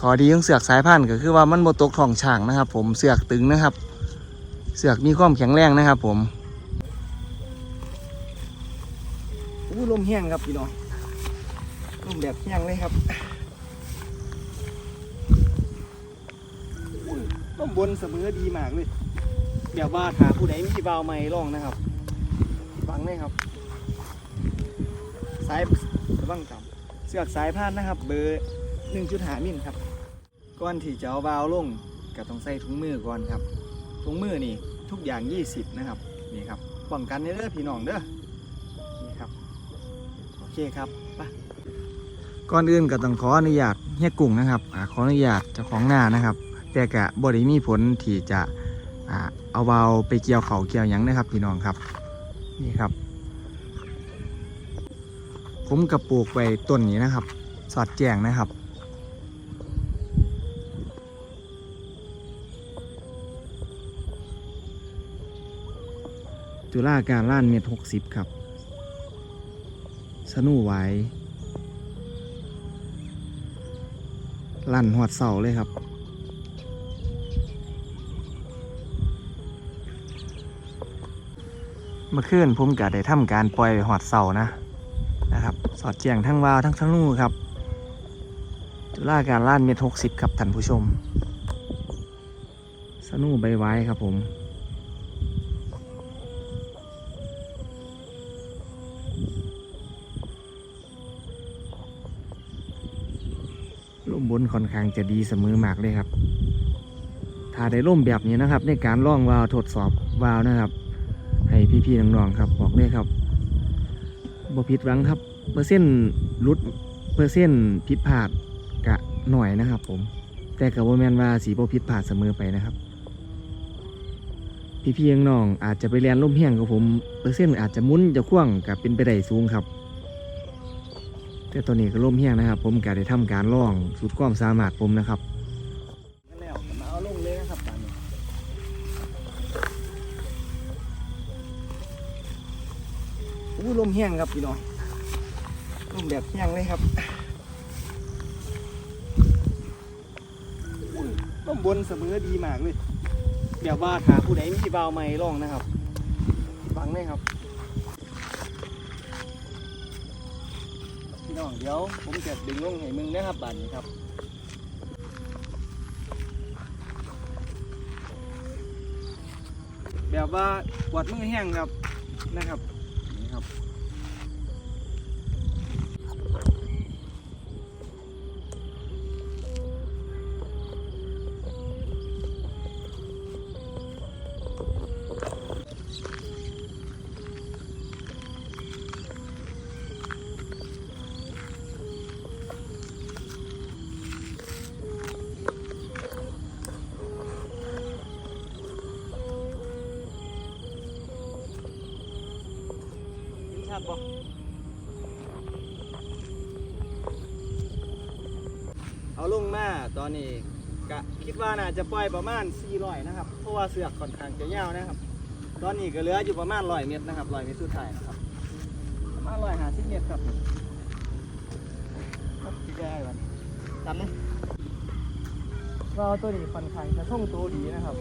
ขอดีของเสือกสายพันธุ์ก็คือว่ามันบ่ตกท้องช่างนะครับ ผมเสือกตึงนะครับ เสือกมีความแข็งแรงนะครับ ผมอู้ลมแห้งครับพี่น้องลมแบบแห้งเลยครับอุ้ยลมบนเสมอดีมากเลยแบบว่าถาผู้ใดมีบาวไม่ลองนะครับฟังเลยครับ สายระวังจับเสือกสายพานนะครับ เบอร์1.5มิลครับ ก่อนที่จะเอาวาล์วลงก็ต้องใส่ถุงมือก่อนครับถุงมือนี่ทุกอย่าง 20 นะครับนี่ครับป้องกันเด้อพี่น้องเด้อนี่ครับโอเคครับไปก่อนอื่นก็ต้องขออนุญาตเฮียกุ้งนะครับอาขออนุญาตเจ้าของหน้านะครับ แต่กะบริมีผลที่จะอ่าเอาวาล์วไปเกี่ยวเขาเกี่ยวยังนะครับพี่น้องครับนี่ครับ ผมกับปลูกไว้ต้นนี้นะครับ สอดแจงนะครับ จุฬาการล้านเมตรหกสิบครับ สนูไว้ลั่นหอดเสาเลยครับเมื่อคืนผมก็ได้ทำการปล่อยหอดเสานะนะครับ สอดแจงทั้งวาวทั้งทั้งนู่ครับ จุฬาการล้านเมตรหกสิบครับท่านผู้ชม สนูใบไว้ครับผม มบนค่อนข้างจะดีเสมอมากเลยครับ ถ้าได้ร่มแบบนี้นะครับ ในการล่องวาวทดสอบวาวนะครับ ให้พี่ๆน้องๆครับบอกเลยครับบ่ผิดหวังครับ เปอร์เซ็นต์ลดเปอร์เซ็นต์ผิดพลาดกะหน่อยนะครับ ผม แต่กับว่าแมนว่าสีบ่ผิดพลาดเสมอไปนะครับ พี่พี่น้องๆอาจจะไปเรียนล่มเฮียงกับผมเปอร์เซ็นต์อาจจะมุนจะคว้างกับเป็นไปได้สูงครับ แต่ตอนนี้ก็ล่มเฮียงนะครับ ผมก็ได้ทำการล่องสุดความสามารถผมนะครับแล้วเอาลงเลยนะครับตอนนี้อู้ลมแห้งครับพี่น้องลมแบบแห้งเลยครับอุ้ยลมบนเสมอดีมากเลยแบบว่าถ้าผู้ใดมีบาวไม่ล่องนะครับฟังเลยครับ พี่น้องเดี๋ยวผมจะดึงลงให้มึงนะครับบานนี้ครับแบบว่าปวดมือแห้งครับนะครับ นชัดบ่เอาลงมาตอนนี้กะคิดว่าน่าจะปล่อยประมาณ400นะครับ เพราะว่าเสือกค่อนข้างจะยาวนะครับ ตอนนี้ก็เหลืออยู่ประมาณ100เมตรนะครับ100เมตรสุดท้ายนะครับประมาณ150เมตรครับครับที่ได้วันจำนะว่าตัวนี้ค่อนข้างจะท่องตัวดีนะครับ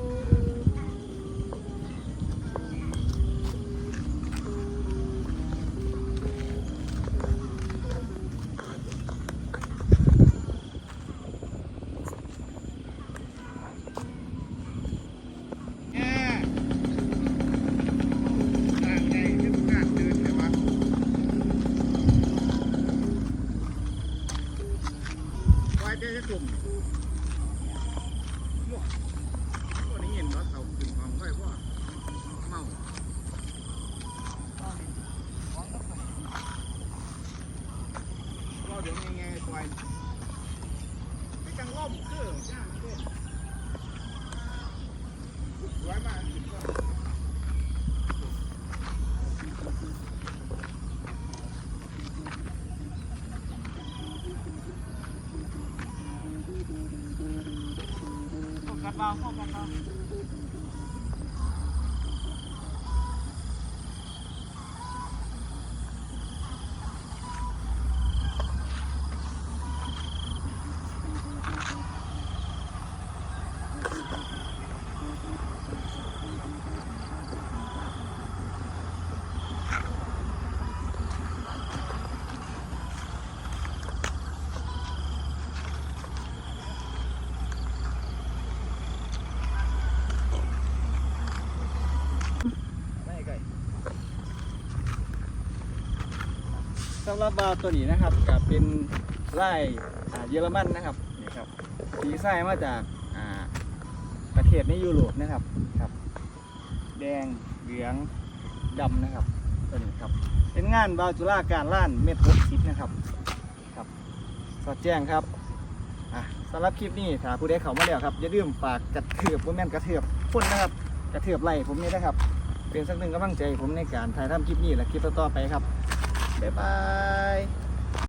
ไงๆปล่อยไม่จังล่มคือจ้าเด้สวยมากจริงก็กัสเบาโฟกัสเบา สำหรับบาวตัวนี้นะครับกับเป็นไล่เยอรมันนะครับนี่ครับสีไส้มาจาก ประเทศในยุโรปนะครับครับ แดงเหลืองดำนะครับตัวนี้ครับ เป็นงานบาวจุฬาการล้านเม็ดหกสิบนะครับครับสอดแจ้งครับอะสำหรับคลิปนี้ถ้าผู้ใดเข้ามาแล้วครับอย่าลืมฝากกระเทือบว่าแม่นกระเทือบพุ่นนะครับ กระเทือบไหลผมนี่นะครับ เป็นสักหนึ่งกำลังใจผมในการถ่ายทำคลิปนี้และคลิปต่อๆไปครับบ๊ายบาย